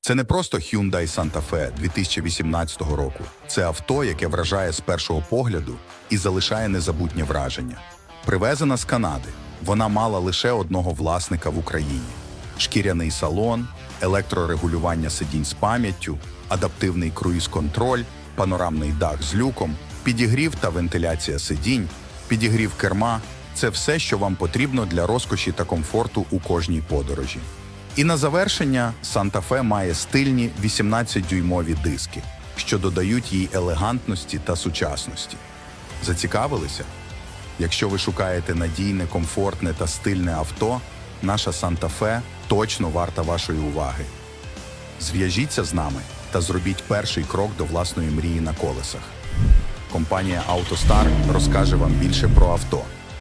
Це не просто Hyundai Santa Fe 2018 року. Це авто, яке вражає з першого погляду і залишає незабутнє враження. Привезена з Канади. Вона мала лише одного власника в Україні: шкіряний салон, електрорегулювання сидінь з пам'яттю, адаптивний круїз-контроль, панорамний дах з люком, підігрів та вентиляція сидінь, підігрів керма це все, що вам потрібно для розкоші та комфорту у кожній подорожі. І на завершення Санта-Фе має стильні 18-дюймові диски, що додають їй елегантності та сучасності. Зацікавилися? Якщо ви шукаєте надійне, комфортне та стильне авто, наша Санта-Фе точно варта вашої уваги. Зв'яжіться з нами та зробіть перший крок до власної мрії на колесах. Компанія «АвтоСтар» розкаже вам більше про авто.